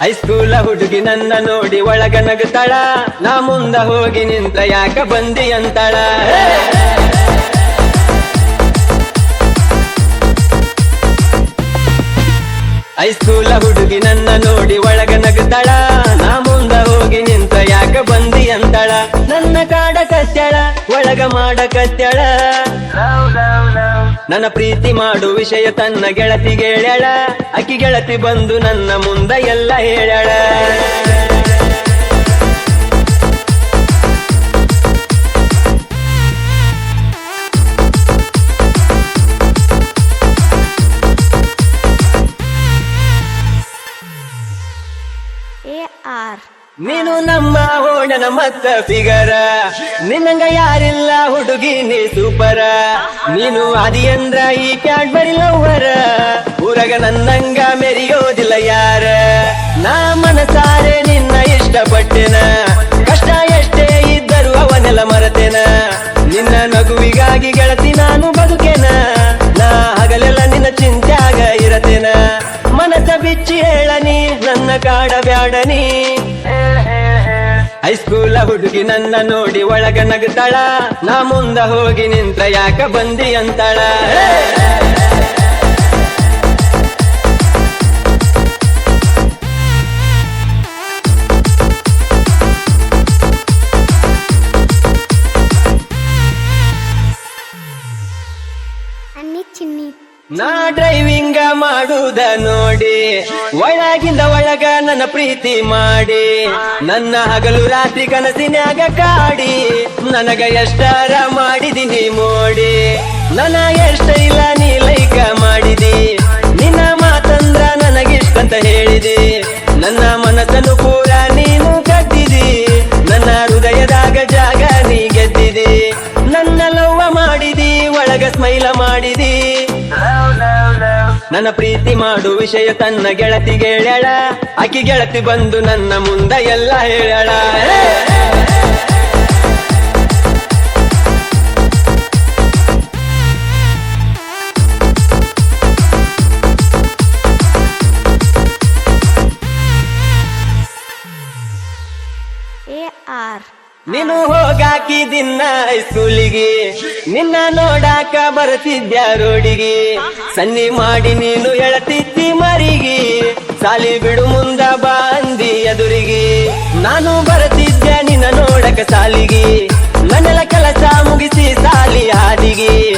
ಹೈಸ್ಕೂಲ ಹುಡುಗಿ ನನ್ನ ನೋಡಿ ಒಳಗ ನಗುತ್ತಾಳ ನಾ ಮುಂದ ಹೋಗಿ ನಿಂತ ಯಾಕ ಬಂದಿ ಅಂತಾಳ! ಹೈಸ್ಕೂಲ ಹುಡುಗಿ ನನ್ನ ನೋಡಿ ಒಳಗ ನಗುತ್ತಾಳ ನಾ ಮುಂದ ಹೋಗಿ ನಿಂತ ಯಾಕ ಬಂದಿ ಅಂತಾಳ. ನನ್ನ ಕಾಡ ಕತ್ತಳ ಒಳಗ ಮಾಡ ಕತ್ಯಾಳ. ನನ್ನ ಪ್ರೀತಿ ಮಾಡು ವಿಷಯ ತನ್ನ ಗೆಳತಿಗೆ ಹೇಳ್ಯಾಳ ಅಕ್ಕಿ ಗೆಳತಿ ಬಂದು ನನ್ನ ಮುಂದ ಎಲ್ಲ ಹೇಳ್ಯಾಳ. ನೀನು ನಮ್ಮ ಓಣನ ಮತ್ತ ಫಿಗರ. ನಿನ್ನಂಗ ಯಾರಿಲ್ಲ ಹುಡುಗಿ ನೀ ಸೂಪರ. ನೀನು ಅದಿಯಂದ್ರ ಈ ಕ್ಯಾಡ್ಬರಿ ಲವ್ವರ. ಊರಗ ನನ್ನಂಗ ಮೆರಿಯೋದಿಲ್ಲ ಯಾರ. ನಾ ಮನಸಾರೆ ನಿನ್ನ ಇಷ್ಟಪಟ್ಟೆನ. ಕಷ್ಟ ಎಷ್ಟೇ ಇದ್ದರೂ ಅವನೆಲ್ಲ ಮರತೆನ. ನಿನ್ನ ನಗುವಿಗಾಗಿ ಗೆಳತಿ ನಾನು ಬದುಕೇನ. ನಾ ಹಗಲೆಲ್ಲ ನಿನ್ನ ಚಿಂತ್ಯಾಗ ಇರತೇನ. ಮನಸ ಬಿಚ್ಚಿ ಹೇಳನಿ, ನನ್ನ ಕಾಡ ಬ್ಯಾಡನಿ. ಹೈಸ್ಕೂಲ ಹುಡುಗಿ ನನ್ನ ನೋಡಿ ಒಳಗ ನಗುತ್ತಾಳ ನಾ ಮುಂದ ಹೋಗಿ ನಿಂತ ಯಾಕ ಬಂದಿ ಅಂತಾಳ! ಅನ್ನಿ ಚಿನ್ನಿ ನಾ ಡ್ರೈವಿಂಗ ಮಾಡುವುದ ನೋಡಿ. ಒಳಗಿಂದ ಒಳಗ ನನ್ನ ಪ್ರೀತಿ ಮಾಡಿ. ನನ್ನ ಹಗಲು ರಾತ್ರಿ ಕನಸಿನಾಗ ಕಾಡಿ. ನನಗ ಎಷ್ಟರ ಮಾಡಿದಿನಿ ಮೋಡಿ. ನನ್ನ ಎಷ್ಟ ಇಲ್ಲ ನೀ ಲೈಕ ಮಾಡಿದಿ. ನಿನ್ನ ಮಾತಂದ್ರ ನನಗಿಷ್ಟಂತ ಹೇಳಿದಿ. ನನ್ನ ಮನಸ್ಸನ್ನು ಕೂಡ ನೀನು ಕಟ್ಟಿದಿ. ನನ್ನ ಹೃದಯದಾಗ ಜಾಗ ನೀ ಗೆದ್ದಿದಿ. ನನ್ನ ಲವ್ವ ಮಾಡಿದಿ, ಒಳಗ ಸ್ಮೈಲ ಮಾಡಿದಿ. ನನ್ನ ಪ್ರೀತಿ ಮಾಡು ವಿಷಯ ತನ್ನ ಗೆಳತಿಗೆ ಹೇಳ್ಯಾಳ. ಅಕ್ಕಿ ಗೆಳತಿ ಬಂದು ನನ್ನ ಮುಂದ ಎಲ್ಲ ಹೇಳ್ಯಾಳ. ನೀನು ಹೋಗಾಕಿದಿನ್ನ ದಿನ ಸ್ಕೂಲಿಗೆ ನಿನ್ನ ನೋಡಾಕ ಬರತಿದ್ಯ ರೋಡಿಗೆ. ಸನ್ನಿ ಮಾಡಿ ನೀನು ಎಳತಿದ್ದಿ ಮರಿಗೆ. ಸಾಲಿ ಬಿಡು ಮುಂದ ಬಾಂದಿ ಎದುರಿಗೆ. ನಾನು ಬರ್ತಿದ್ದೆ ನಿನ್ನ ನೋಡಕ ಸಾಲಿಗೆ. ನನ್ನೆಲ್ಲ ಕೆಲಸ ಮುಗಿಸಿ ಸಾಲಿ ಹಾದಿಗೆ.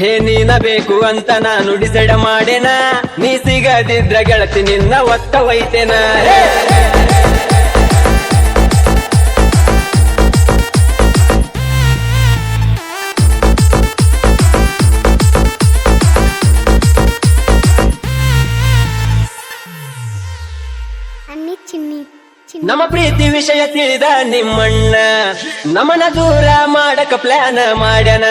ಹೇ ನೀನ ಅಂತ ನಾನು ಡಿಸೈಡ್ ಮಾಡೇನ ನೀ ಸಿಗದಿದ್ರ ಗೆಳತಿ ನಿನ್ನ ಒತ್ತ ಒಯ್ತೇನ ನಮ್ಮ ಪ್ರೀತಿ ವಿಷಯ ತಿಳಿದ ನಿಮ್ಮಣ್ಣ. ನಮನ ದೂರ ಮಾಡಕ ಪ್ಲಾನ್ ಮಾಡ್ಯಾನ.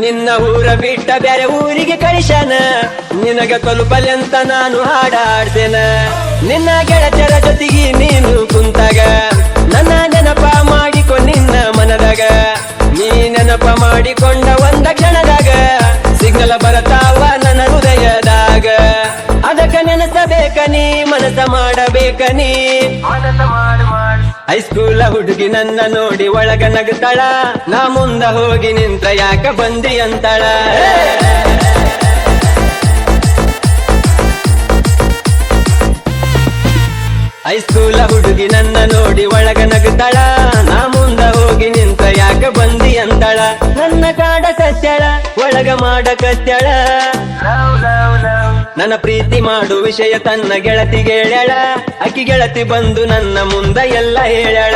ನಿನ್ನ ಊರ ಬಿಟ್ಟ ಬೇರೆ ಊರಿಗೆ ಕಳಿಸ್ಯಾನ. ನಿನಗ ತಲುಪಲೆಂತ ನಾನು ಹಾಡಾಡ್ತೇನ. ನಿನ್ನ ಗೆಳತಿಯರ ಜೊತೆಗೆ ನೀನು ಕುಂತಾಗ. ನನ್ನ ನೆನಪ ಮಾಡಿಕೊ ನಿನ್ನ ಮನದಾಗ. ನೀ ನೆನಪ ಮಾಡಿಕೊಂಡ ಒಂದ ಕ್ಷಣದಾಗ ಸಿಗ್ನಲ್ ಬರತಾವ ನೆನಸಬೇಕ ನೀ ಮನಸ ಮಾಡಬೇಕ ನೀ ಹೈಸ್ಕೂಲ ಹುಡುಗಿ ನನ್ನ ನೋಡಿ ಒಳಗ ನಗುತ್ತಳ ನಾ ಮುಂದ ಹೋಗಿ ನಿಂತ ಯಾಕ ಬಂದಿ ಅಂತಳ! ಹೈಸ್ಕೂಲ ಹುಡುಗಿ ನನ್ನ ನೋಡಿ ಒಳಗ ನಗುತ್ತಳ ನಾ ಮುಂದ ಹೋಗಿ ನಿಂತ ಯಾಕ ಬಂದಿ ಅಂತಳ. ನನ್ನ ಕಾಡ ಕತ್ತಳ ಒಳಗ ಮಾಡ ಕತ್ಯಾಳ ನನ್ನ ಪ್ರೀತಿ ಮಾಡು ವಿಷಯ ತನ್ನ ಗೆಳತಿಗೆ ಹೇಳ್ಯಾಳ ಅಕ್ಕಿ ಗೆಳತಿ ಬಂದು ನನ್ನ ಮುಂದ ಎಲ್ಲ ಹೇಳ್ಯಾಳ